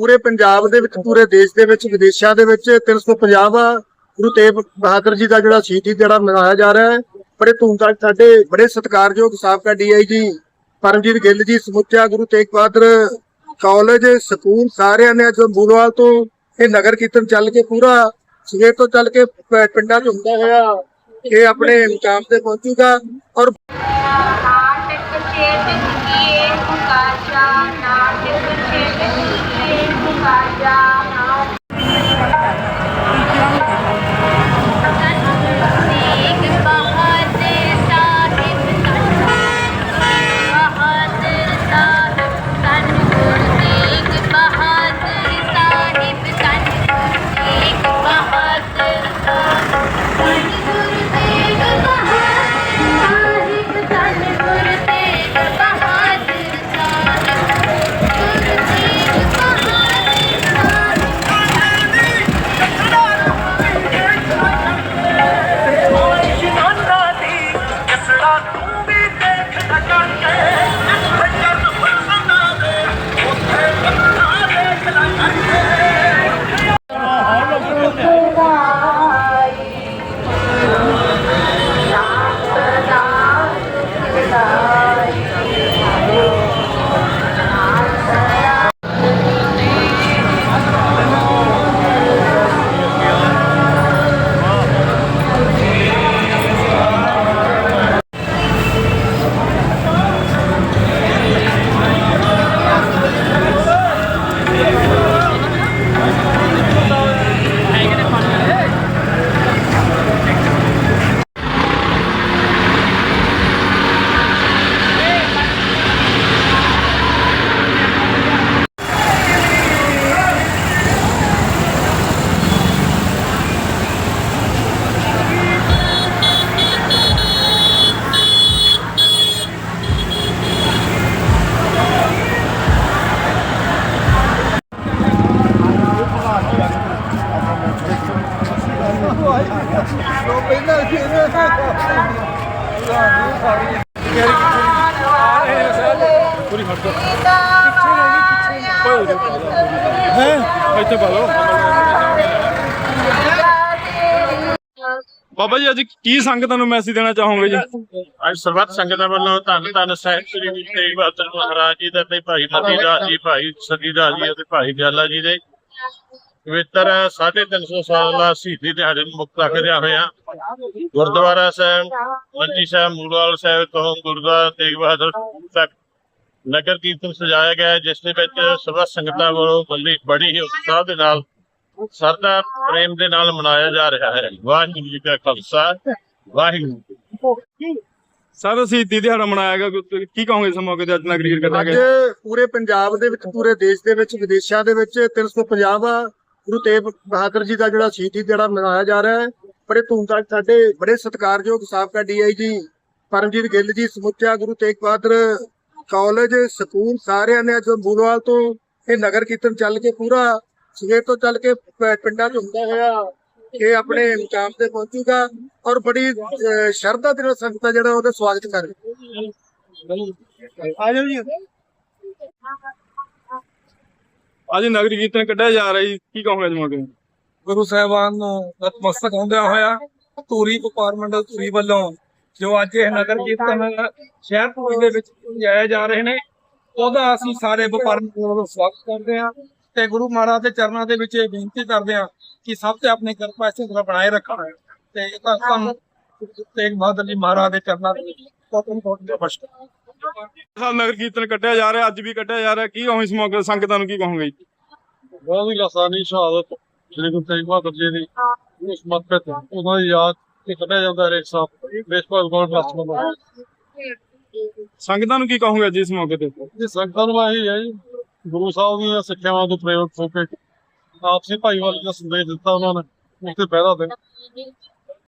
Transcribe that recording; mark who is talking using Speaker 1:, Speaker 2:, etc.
Speaker 1: ਪੂਰੇ ਪੰਜਾਬ ਦੇ ਵਿੱਚ, ਪੂਰੇ ਦੇਸ਼ ਦੇ ਵਿੱਚ, ਵਿਦੇਸ਼ਾਂ ਦੇ ਵਿੱਚ 350 ਗੁਰੂ ਤੇਗ ਬਹਾਦਰ ਜੀ ਦਾ ਜਿਹੜਾ ਸ਼ਹੀਦੀ ਜਿਹੜਾ ਮਨਾਇਆ ਜਾ ਰਿਹਾ ਹੈ। ਬੜੇ ਧੂਮਧਾਮ ਸਾਡੇ ਬੜੇ ਸਤਿਕਾਰਯੋਗ ਸਾਬਕਾ ਡੀਆਈਜੀ ਪਰਮਜੀਤ ਗਿੱਲ ਜੀ ਸਮੁੱਚਾ ਗੁਰੂ ਤੇਗ ਬਹਾਦਰ ਕਾਲਜ, ਸਕੂਲ ਸਾਰਿਆਂ ਨੇ ਅੱਜ ਬੂਲਵਾਲ ਤੋਂ ਇਹ ਨਗਰ ਕੀਰਤਨ ਚੱਲ ਕੇ ਪੂਰਾ ਸਵੇਰ ਤੋਂ ਚੱਲ ਕੇ ਪਿੰਡਾਂ 'ਚ ਹੁੰਦਾ ਹੋਇਆ, ਇਹ ਆਪਣੇ ਮੁਕਾਮ ਤੇ ਪਹੁੰਚੂਗਾ ਔਰ
Speaker 2: ਜਸੜਾ ਤੂੰ ਵੀ ਦੇਖ ਸਕਾਂਗੇ ਬੱਚਨ ਫਸਣਾ ਦੇ ਉੱਥੇ ਬੱਚਾ ਦੇਖ
Speaker 3: ਬਾਬਾ ਜੀ, ਅੱਜ ਕੀ ਸੰਗਤਾਂ ਨੂੰ ਮੈਸੇਜ ਦੇਣਾ ਚਾਹੋਗੇ ਜੀ?
Speaker 4: ਅੱਜ ਸਰਬੱਤ ਸੰਗਤਾਂ ਵੱਲੋਂ ਧੰਨ ਧੰਨ ਸਾਹਿਬ ਸ੍ਰੀ ਗੁਰੂ ਤੇਗ ਬਹਾਦਰ ਮਹਾਰਾਜ ਜੀ ਦਾ ਭਾਈ ਮਤੀ ਦਾਸ ਜੀ, ਭਾਈ ਸਤੀ ਦਾਸ ਜੀ ਅਤੇ ਭਾਈ ਬਿਆਲਾ ਜੀ ਦੇ। ਪਵਿੱਤਰ 350 ਸਾਲਾ ਸ਼ਹੀਦੀ ਦਿਹਾੜੇ ਨੂੰ ਮੁਕਤ ਰੱਖਦਿਆਂ ਹੋਇਆਂ ਗੁਰਦੁਆਰਾ ਸਾਹਿਬ ਮੰਜੀ ਸਾਹਿਬ ਮੂਲਵਾਲ ਸਾਹਿਬ ਤੋਂ ਗੁਰਦੁਆਰਾ ਤੇਗ ਬਹਾਦਰ ਤੱਕ ਨਗਰ ਕੀਰਤਨ ਸਜਾਇਆ ਗਿਆ ਜਿਸ ਦੇ ਵਿੱਚ ਸਰਬੱਤ ਸੰਗਤਾਂ ਵੱਲੋਂ ਬੜੀ ਬੜੀ ਹੀ ਉਤਸ਼ਾਹ ਦੇ ਨਾਲ ਸਰਦਾ ਪ੍ਰੇਮ ਦੇ ਨਾਲ ਮਨਾਇਆ ਜਾ ਰਿਹਾ ਹੈ ਵਾਹਿਗੁਰੂ ਜੀ ਕਾ ਖਾਲਸਾ ਵਾਹਿਗੁਰੂ ਜੀ ਕੀ ਫਤਿਹ।
Speaker 3: ਸਰ ਸ਼ਹੀਦੀ ਦਿਹਾੜਾ ਮਨਾਇਆ ਗਿਆ ਕੀ ਕਹੋਗੇ ਇਸ ਮੌਕੇ ਤੇ ਅੱਜ ਨਗਰੀ ਕੀਰਤਨ
Speaker 1: ਅੱਜ
Speaker 3: ਕਰਾਂਗੇ
Speaker 1: ਪੂਰੇ ਪੰਜਾਬ ਦੇ ਵਿੱਚ ਪੂਰੇ ਦੇਸ਼ ਦੇ ਵਿੱਚ ਵਿਦੇਸ਼ਾਂ ਦੇ ਵਿੱਚ 350 ਗੁਰੂ ਤੇਗ ਬਹਾਦਰ ਜੀ ਦਾ ਜਿਹੜਾ ਸ਼ਹੀਦੀ ਦਿਹਾੜਾ ਮਨਾਇਆ ਜਾ ਰਿਹਾ ਹੈ। ਬੜੇ ਧੂਮਧਾਮ ਸਾਡੇ ਬੜੇ ਸਤਿਕਾਰਯੋਗ ਸਾਬਕਾ ਡੀਆਈਜੀ ਪਰਮਜੀਤ ਗਿੱਲ ਜੀ ਸਮੁੱਚਾ ਗੁਰੂ ਤੇਗ ਬਹਾਦਰ ਕਾਲਜ, ਸਕੂਲ ਸਾਰਿਆਂ ਨੇ ਅੱਜ ਬੂਲਵਾਲ ਤੋਂ ਇਹ ਨਗਰ ਕੀਰਤਨ ਚੱਲ ਕੇ ਪੂਰਾ ਸਵੇਰ ਤੋਂ ਚੱਲ ਕੇ ਪਿੰਡਾਂ 'ਚ ਹੁੰਦਾ ਹੋਇਆ ਇਹ ਆਪਣੇ ਮੁਕਾਮ ਤੇ ਪਹੁੰਚੂਗਾ ਔਰ ਬੜੀ ਸ਼ਰਧਾ ਦੇ ਨਾਲ ਸੰਗਤਾਂ ਜਿਹੜਾ ਉਹਦਾ ਸਵਾਗਤ ਕਰ ਆ ਜਾਓ ਜੀ।
Speaker 3: ਅੱਜ ਨਗਰੀ ਕੀਰਤਨ ਕੱਢਿਆ ਜਾ ਰਿਹਾ ਜੀ, ਕੀ ਕਹੋਗੇ ਇਸ ਮੌਕੇ
Speaker 5: ਗੁਰੂ ਸਾਹਿਬਾਨ ਨੂੰ ਨਤਮਸਤਕ ਹੁੰਦਿਆਂ ਹੋਇਆ ਧੂਰੀ ਵਪਾਰ ਮੰਡਲ ਧੂਰੀ ਵੱਲੋਂ ਜੋ ਅੱਜ ਇਹ ਨਗਰ ਕੀਰਤਨ ਸ਼ਹਿਰ ਧੂਰੀ ਦੇ ਵਿੱਚ ਜਾਇਆ ਜਾ ਰਹੇ ਨੇ, ਉਹਦਾ ਅਸੀਂ ਸਾਰੇ ਵਪਾਰ ਮੰਡਲ ਵੱਲੋਂ ਸਵਾਗਤ ਕਰਦੇ ਹਾਂ ਤੇ ਗੁਰੂ ਮਹਾਰਾਜ ਦੇ ਚਰਨਾਂ ਦੇ ਵਿੱਚ ਇਹ ਬੇਨਤੀ ਕਰਦੇ ਹਾਂ ਕਿ ਸਭ ਤੇ ਆਪਣੀ ਕਿਰਪਾ ਇਸੇ ਤਰ੍ਹਾਂ ਬਣਾਏ ਰੱਖਣ ਤੇ ਇਹ ਤਾਂ ਸਾਨੂੰ ਤੇਗ ਬਹਾਦਰ ਜੀ ਮਹਾਰਾਜ ਦੇ ਚਰਨਾਂ ਦੇ ਵਿੱਚ ਬਹੁਤ ਬਹੁਤ ਨਮਸਕਾਰ
Speaker 3: ਸਾਲ ਨਗਰ ਕੀਰਤਨ ਕੱਢਿਆ ਜਾ ਰਿਹਾ ਅੱਜ ਵੀ ਕੱਢਿਆ ਜਾ ਰਿਹਾ ਕੀ ਕਹੋਗੇ ਇਸ ਮੌਕੇ ਸੰਗਤਾਂ ਨੂੰ ਕੀ ਕਹੋਗੇ ਜੀ?
Speaker 5: ਬਹੁਤ ਹੀ ਲਾਸਾਨੀ ਸ਼ਹਾਦਤ ਸ੍ਰੀ ਗੁਰੂ ਤੇਗ ਬਹਾਦਰ ਜੀ ਦੀ ਉਸ ਮੌਕੇ ਤੇ ਉਹਨਾਂ ਦੀ ਯਾਦ ਤੇ ਕੱਢਿਆ ਜਾਂਦਾ ਹਰੇਕ ਸਾਲ ਦੇਸ਼ ਭਗਵਾਨ ਟਰਸਟ ਵੱਲੋਂ
Speaker 3: ਸੰਗਤਾਂ ਨੂੰ ਕੀ ਕਹੋਗੇ ਅੱਜ ਇਸ ਮੌਕੇ ਤੇ?
Speaker 5: ਇਹ ਸੰਗਤਾਂ ਨੂੰ ਇਹੀ ਹੈ ਜੀ ਗੁਰੂ ਸਾਹਿਬ ਦੀਆਂ ਸਿੱਖਿਆਵਾਂ ਤੋਂ ਪ੍ਰੇਰਿਤ ਹੋ ਕੇ ਆਪਸੀ ਭਾਈਵਾਲੀ ਦਾ ਸੰਦੇਸ਼ ਦਿੱਤਾ ਉਹਨਾਂ ਨੇ ਉਸ ਤੇ ਪਹਿਰਾ ਦੇ